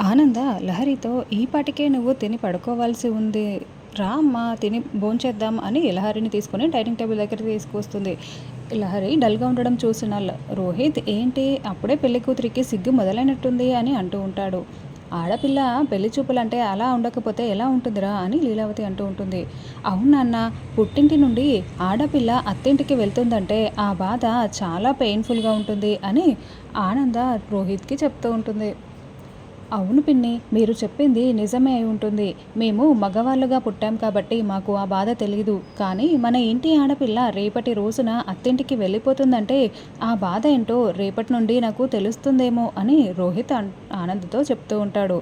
ఆనంద లహరితో ఈ పాటికే నువ్వు తిని పడుకోవాల్సి ఉంది. రా అమ్మా తిని భోంచేద్దాం అని లహరిని తీసుకొని డైనింగ్ టేబుల్ దగ్గర తీసుకొస్తుంది. లహరి డల్గా ఉండడం చూసిన రోహిత్ ఏంటి? అప్పుడే పెళ్ళి కూతురికి సిగ్గు మొదలైనట్టుంది అని అంటూ ఉంటాడు. ఆడపిల్ల పెళ్ళి చూపులంటే అలా ఉండకపోతే ఎలా ఉంటుందిరా అని లీలావతి అంటూ ఉంటుంది. అవునన్న పుట్టింటి నుండి ఆడపిల్ల అత్తింటికి వెళ్తుందంటే ఆ బాధ చాలా పెయిన్ఫుల్గా ఉంటుంది అని ఆనంద రోహిత్కి చెప్తూ ఉంటుంది. అవును పిన్ని మీరు చెప్పింది నిజమే అయి ఉంటుంది. మేము మగవాళ్ళుగా పుట్టాం కాబట్టి మాకు ఆ బాధ తెలియదు కానీ మన ఇంటి ఆడపిల్ల రేపటి రోజున అత్తింటికి వెళ్ళిపోతుందంటే ఆ బాధ ఏంటో రేపటి నుండి నాకు తెలుస్తుందేమో అని రోహిత్ అన్- ఆనంద్తో చెప్తూ ఉంటాడు.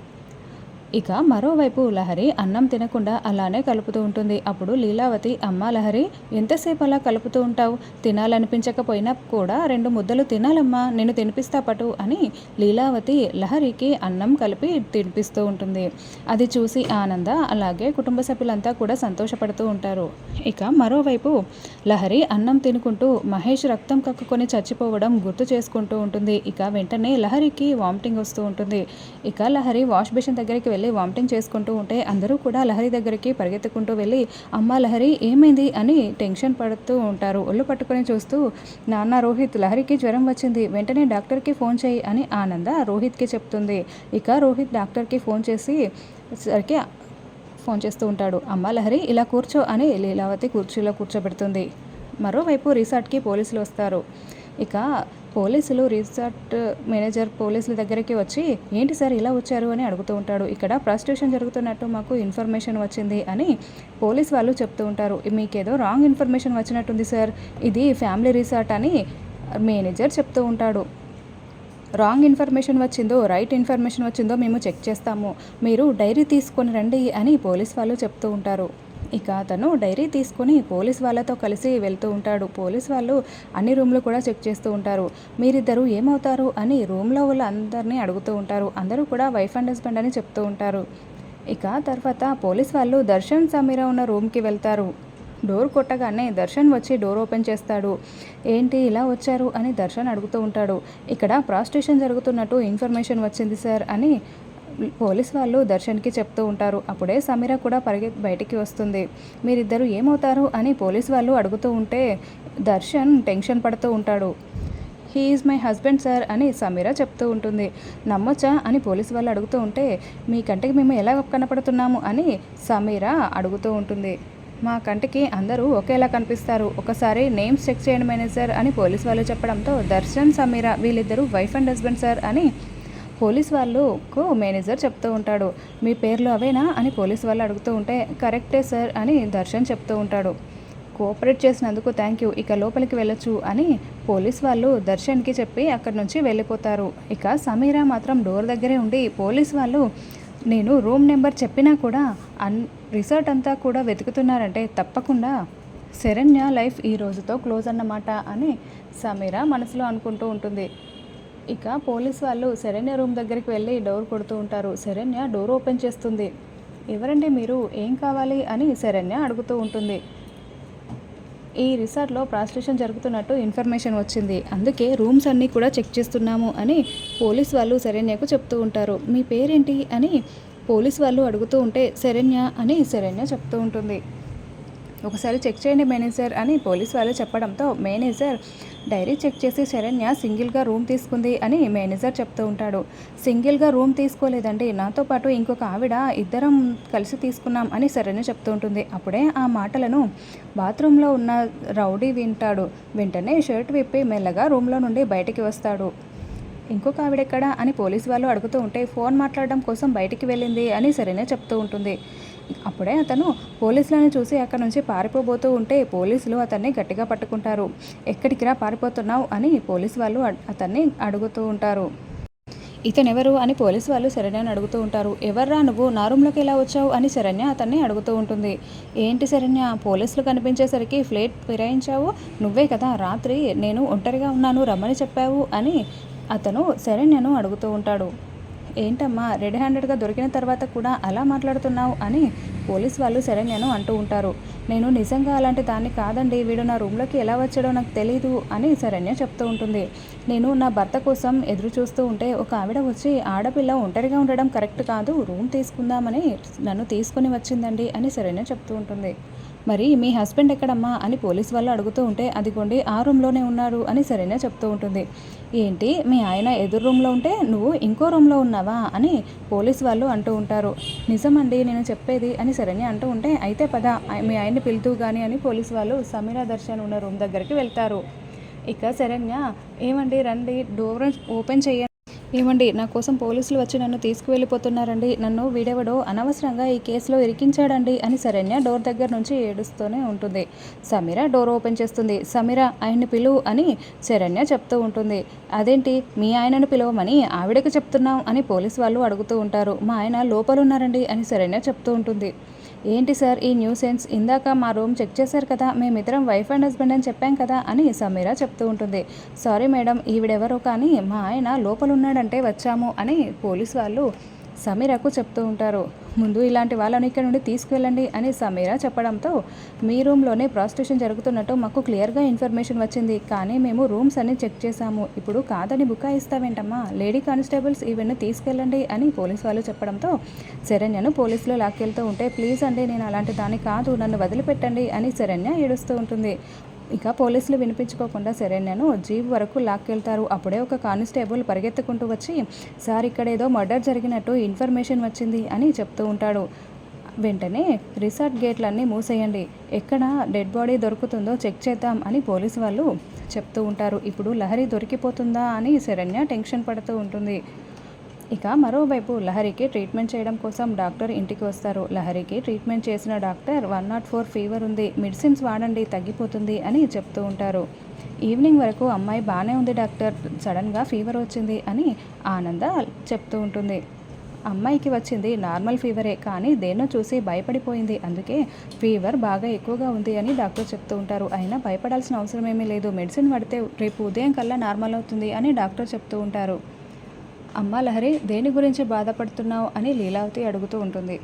ఇక మరోవైపు లహరి అన్నం తినకుండా అలానే కలుపుతూ ఉంటుంది. అప్పుడు లీలావతి అమ్మ లహరి ఎంతసేపు అలా కలుపుతూ ఉంటావు? తినాలనిపించకపోయినా కూడా రెండు ముద్దలు తినాలమ్మా నేను తినిపిస్తా పటు అని లీలావతి లహరికి అన్నం కలిపి తినిపిస్తూ ఉంటుంది. అది చూసి ఆనంద అలాగే కుటుంబ సభ్యులంతా కూడా సంతోషపడుతూ ఉంటారు. ఇక మరోవైపు లహరి అన్నం తినుకుంటూ మహేష్ రక్తం కక్కుకొని చచ్చిపోవడం గుర్తు చేసుకుంటూ ఉంటుంది. ఇక వెంటనే లహరికి వామిటింగ్ వస్తూ ఉంటుంది. ఇక లహరి వాష్ బేసిన్ దగ్గరికి వెళ్ళి వామిటింగ్ చేసుకుంటూ ఉంటే అందరూ కూడా లహరి దగ్గరికి పరిగెత్తుకుంటూ వెళ్ళి అమ్మ లహరి ఏమైంది? అని టెన్షన్ పడుతూ ఉంటారు. ఒళ్ళు పట్టుకొని చూస్తూ నాన్న రోహిత్ లహరికి జ్వరం వచ్చింది. వెంటనే డాక్టర్కి ఫోన్ చేయి అని ఆనంద రోహిత్కి చెప్తుంది. ఇక రోహిత్ డాక్టర్కి ఫోన్ చేసి సరికి ఫోన్ చేస్తూ ఉంటాడు. అమ్మ లహరి ఇలా కూర్చో అని లీలావతి కుర్చీలో కూర్చోబెడుతుంది. మరోవైపు రిసార్ట్కి పోలీసులు వస్తారు. ఇక పోలీసులు రిసార్ట్ మేనేజర్ పోలీసుల దగ్గరికి వచ్చి ఏంటి సార్ ఇలా వచ్చారు? అని అడుగుతూ ఉంటాడు. ఇక్కడ ప్రాస్టిట్యూషన్ జరుగుతున్నట్టు మాకు ఇన్ఫర్మేషన్ వచ్చింది అని పోలీస్ వాళ్ళు చెప్తూ ఉంటారు. మీకేదో రాంగ్ ఇన్ఫర్మేషన్ వచ్చినట్టుంది సార్. ఇది ఫ్యామిలీ రిసార్ట్ అని మేనేజర్ చెప్తూ ఉంటాడు. రాంగ్ ఇన్ఫర్మేషన్ వచ్చిందో రైట్ ఇన్ఫర్మేషన్ వచ్చిందో మేము చెక్ చేస్తాము. మీరు డైరీ తీసుకొని రండి అని పోలీస్ వాళ్ళు చెప్తూ ఉంటారు. ఇక అతను డైరీ తీసుకొని పోలీస్ వాళ్ళతో కలిసి వెళ్తూ ఉంటాడు. పోలీస్ వాళ్ళు అన్ని రూమ్లు కూడా చెక్ చేస్తూ ఉంటారు. మీరిద్దరు ఏమవుతారు అని రూమ్లో వాళ్ళ అందరినీ అడుగుతూ ఉంటారు. అందరూ కూడా వైఫ్ అండ్ హస్బెండ్ అని చెప్తూ ఉంటారు. ఇక తర్వాత పోలీస్ వాళ్ళు దర్శన్ సమీర ఉన్న రూమ్కి వెళ్తారు. డోర్ కొట్టగానే దర్శన్ వచ్చి డోర్ ఓపెన్ చేస్తాడు. ఏంటి ఇలా వచ్చారు? అని దర్శన్ అడుగుతూ ఉంటాడు. ఇక్కడ ప్రాస్టిట్యూషన్ జరుగుతున్నట్టు ఇన్ఫర్మేషన్ వచ్చింది సార్ అని పోలీస్ వాళ్ళు దర్శన్కి చెప్తూ ఉంటారు. అప్పుడే సమీర కూడా పరిగె బయటికి వస్తుంది. మీరిద్దరు ఏమవుతారు అని పోలీస్ వాళ్ళు అడుగుతూ ఉంటే దర్శన్ టెన్షన్ పడుతూ ఉంటాడు. He is my husband sir అని సమీర చెప్తూ ఉంటుంది. నమ్మొచ్చా అని పోలీస్ వాళ్ళు అడుగుతూ ఉంటే మీ కంటికి మేము ఎలా కనపడుతున్నాము అని సమీర అడుగుతూ ఉంటుంది. మా కంటికి అందరూ ఒకేలా కనిపిస్తారు. ఒకసారి నేమ్స్ చెక్ చేయండి మేనేజర్ అని పోలీస్ వాళ్ళు చెప్పడంతో దర్శన్ సమీర వీళ్ళిద్దరూ వైఫ్ అండ్ హస్బెండ్ సార్ అని పోలీస్ వాళ్ళకు మేనేజర్ చెప్తూ ఉంటాడు మీ పేర్లు అవేనా? అని పోలీస్ వాళ్ళు అడుగుతూ ఉంటే కరెక్టే సార్ అని దర్శన్ చెప్తూ ఉంటాడు. కోఆపరేట్ చేసినందుకు థ్యాంక్ యూ ఇక లోపలికి వెళ్ళొచ్చు అని పోలీస్ వాళ్ళు దర్శన్కి చెప్పి అక్కడి నుంచి వెళ్ళిపోతారు. ఇక సమీర మాత్రం డోర్ దగ్గరే ఉండి పోలీస్ వాళ్ళు నేను రూమ్ నెంబర్ చెప్పినా కూడా అన్ రిసార్ట్ అంతా కూడా వెతుకుతున్నారంటే తప్పకుండా శరణ్య లైఫ్ ఈ రోజుతో క్లోజ్ అన్నమాట అని సమీర మనసులో అనుకుంటూ ఉంటుంది. ఇక పోలీస్ వాళ్ళు శరణ్య రూమ్ దగ్గరికి వెళ్ళి డోర్ కొడుతూ ఉంటారు. శరణ్య డోర్ ఓపెన్ చేస్తుంది. ఎవరండి మీరు? ఏం కావాలి? అని శరణ్య అడుగుతూ ఉంటుంది. ఈ రిసార్ట్లో ప్రాస్టిట్యూషన్ జరుగుతున్నట్టు ఇన్ఫర్మేషన్ వచ్చింది. అందుకే రూమ్స్ అన్నీ కూడా చెక్ చేస్తున్నాము అని పోలీస్ వాళ్ళు శరణ్యకు చెప్తూ ఉంటారు. మీ పేరేంటి? అని పోలీస్ వాళ్ళు అడుగుతూ ఉంటే శరణ్య అని శరణ్య చెప్తూ ఉంటుంది. ఒకసారి చెక్ చేయండి మేనేజర్ అని పోలీస్ వాళ్ళు చెప్పడంతో మేనేజర్ డైరీ చెక్ చేసి శరణ్య సింగిల్గా రూమ్ తీసుకుంది అని మేనేజర్ చెప్తూ ఉంటాడు. సింగిల్గా రూమ్ తీసుకోలేదండి. నాతో పాటు ఇంకొక ఆవిడ ఇద్దరం కలిసి తీసుకున్నాం అని శరణ్య చెప్తూ ఉంటుంది. అప్పుడే ఆ మాటలను బాత్రూంలో ఉన్న రౌడీ వింటాడు. వెంటనే షర్ట్ విప్పి మెల్లగా రూమ్లో నుండి బయటికి వస్తాడు. ఇంకొక ఆవిడెక్కడా? అని పోలీస్ వాళ్ళు అడుగుతూ ఉంటే ఫోన్ మాట్లాడడం కోసం బయటికి వెళ్ళింది అని సరేనే చెప్తూ ఉంటుంది. అప్పుడే అతను పోలీసులను చూసి అక్కడి నుంచి పారిపోబోతూ ఉంటే పోలీసులు అతన్ని గట్టిగా పట్టుకుంటారు. ఎక్కడికి రా పారిపోతున్నావు అని పోలీస్ వాళ్ళు అతన్ని అడుగుతూ ఉంటారు. ఇతనెవరు అని పోలీస్ వాళ్ళు శరణ్యని అడుగుతూ ఉంటారు. ఎవర్రా నువ్వు? నా రూమ్లోకి ఎలా వచ్చావు? అని శరణ్య అతన్ని అడుగుతూ ఉంటుంది. ఏంటి శరణ్య? పోలీసులు కనిపించేసరికి ఫ్లేట్ ఫిరాయించావు? నువ్వే కదా? రాత్రి నేను ఒంటరిగా ఉన్నాను రమ్మని చెప్పావు అని అతను శరణ్యను అడుగుతూ ఉంటాడు. ఏంటమ్మా రెడ్ హ్యాండెడ్గా దొరికిన తర్వాత కూడా అలా మాట్లాడుతున్నావు అని పోలీస్ వాళ్ళు శరణ్యను అంటూ ఉంటారు. నేను నిజంగా అలాంటి దాన్ని కాదండి వీడు నా రూమ్లోకి ఎలా వచ్చాడో నాకు తెలీదు అని శరణ్య చెప్తూ ఉంటుంది. నేను నా భర్త కోసం ఎదురు చూస్తూ ఉంటే ఒక ఆవిడ వచ్చి ఆడపిల్ల ఒంటరిగా ఉండడం కరెక్ట్ కాదు రూమ్ తీసుకుందామని నన్ను తీసుకొని వచ్చిందండి అని శరణ్య చెప్తూ ఉంటుంది. మరి మీ హస్బెండ్ ఎక్కడమ్మా అని పోలీస్ వాళ్ళు అడుగుతూ ఉంటే అదిగోండి ఆ రూమ్లోనే ఉన్నారు అని సరైన చెప్తూ ఉంటుంది. ఏంటి మీ ఆయన ఎదురు రూమ్లో ఉంటే నువ్వు ఇంకో రూమ్లో ఉన్నావా అని పోలీస్ వాళ్ళు అంటూ ఉంటారు. నిజమండి నేను చెప్పేది అని శరణ్య అంటూ ఉంటే అయితే పద మీ ఆయన్ని పిలుతూ కానీ అని పోలీస్ వాళ్ళు సమీరా దర్శన్ ఉన్న రూమ్ దగ్గరికి వెళ్తారు. ఇక శరణ్య ఏమండి రండి డోర్ ఓపెన్ చేయండి. ఏమండి నా కోసం పోలీసులు వచ్చి నన్ను తీసుకువెళ్ళిపోతున్నారండి. నన్ను వీడెవడో అనవసరంగా ఈ కేసులో ఇరికించాడండి అని శరణ్య డోర్ దగ్గర నుంచి ఏడుస్తూనే ఉంటుంది. సమీర డోర్ ఓపెన్ చేస్తుంది. సమీర ఆయన్ని పిలువు అని శరణ్య చెప్తూ ఉంటుంది. అదేంటి? మీ ఆయనను పిలవమని ఆవిడకి చెప్తున్నాం అని పోలీస్ వాళ్ళు అడుగుతూ ఉంటారు. మా ఆయన లోపలున్నారండి అని శరణ్య చెప్తూ ఉంటుంది. ఏంటి సార్ ఈ న్యూ సెన్స్ ఇందాక మా రూమ్ చెక్ చేశారు కదా మేమిద్దరం వైఫ్ అండ్ హస్బెండ్ అని చెప్పాం కదా అని సమీరా చెప్తూ ఉంటుంది. సారీ మేడం ఈవిడెవరో కానీ మా ఆయన లోపల ఉన్నాడంటే వచ్చాము అని పోలీస్ వాళ్ళు సమీరకు చెప్తూ ఉంటారు ముందు ఇలాంటి వాళ్ళని ఇక్కడ నుండి తీసుకువెళ్ళండి అని సమీరా చెప్పడంతో మీ రూమ్లోనే ప్రాస్టిట్యూషన్ జరుగుతున్నట్టు మాకు క్లియర్గా ఇన్ఫర్మేషన్ వచ్చింది. కానీ మేము రూమ్స్ అన్ని చెక్ చేశాము. ఇప్పుడు కాదని బుకాయిస్తావేంటమ్మా లేడీ కానిస్టేబుల్స్ ఈవెన్ తీసుకెళ్ళండి అని పోలీస్ వాళ్ళు చెప్పడంతో శరణ్యను పోలీసులు లాక్కెళ్తూ ఉంటే ప్లీజ్ అండి నేను అలాంటి దాన్ని కాదు. నన్ను వదిలిపెట్టండి అని శరణ్య ఏడుస్తూ ఉంటుంది. ఇక పోలీసులు వినిపించుకోకుండా శరణ్యను జీప్ వరకు లాక్కెళ్తారు. అప్పుడే ఒక కానిస్టేబుల్ పరిగెత్తుకుంటూ వచ్చి సార్ ఇక్కడ ఏదో మర్డర్ జరిగినట్టు ఇన్ఫర్మేషన్ వచ్చింది అని చెప్తూ ఉంటాడు. వెంటనే రిసార్ట్ గేట్లన్నీ మూసేయండి. ఎక్కడ డెడ్ బాడీ దొరుకుతుందో చెక్ చేద్దాం అని పోలీసు వాళ్ళు చెప్తూ ఉంటారు. ఇప్పుడు లహరి దొరికిపోతుందా అని శరణ్య టెన్షన్ పడుతూ ఉంటుంది. ఇక మరోవైపు లహరికి ట్రీట్మెంట్ చేయడం కోసం డాక్టర్ ఇంటికి వస్తారు. లహరికి ట్రీట్మెంట్ చేసిన doctor one not four fever ఉంది మెడిసిన్స్ వాడండి తగ్గిపోతుంది అని చెప్తూ ఉంటారు. ఈవినింగ్ వరకు అమ్మాయి బాగానే ఉంది డాక్టర్ సడన్గా ఫీవర్ వచ్చింది అని ఆనంద చెప్తూ ఉంటుంది. అమ్మాయికి వచ్చింది నార్మల్ ఫీవరే కానీ దేన్నో చూసి భయపడిపోయింది. అందుకే ఫీవర్ బాగా ఎక్కువగా ఉంది అని డాక్టర్ చెప్తూ ఉంటారు. అయినా భయపడాల్సిన అవసరం ఏమీ లేదు. మెడిసిన్ పడితే రేపు ఉదయం కల్లా నార్మల్ అవుతుంది అని డాక్టర్ చెప్తూ ఉంటారు. అమ్మ లహరి దేని గురించి బాధపడుతున్నావు అని లీలావతి అడుగుతూ ఉంటుంది.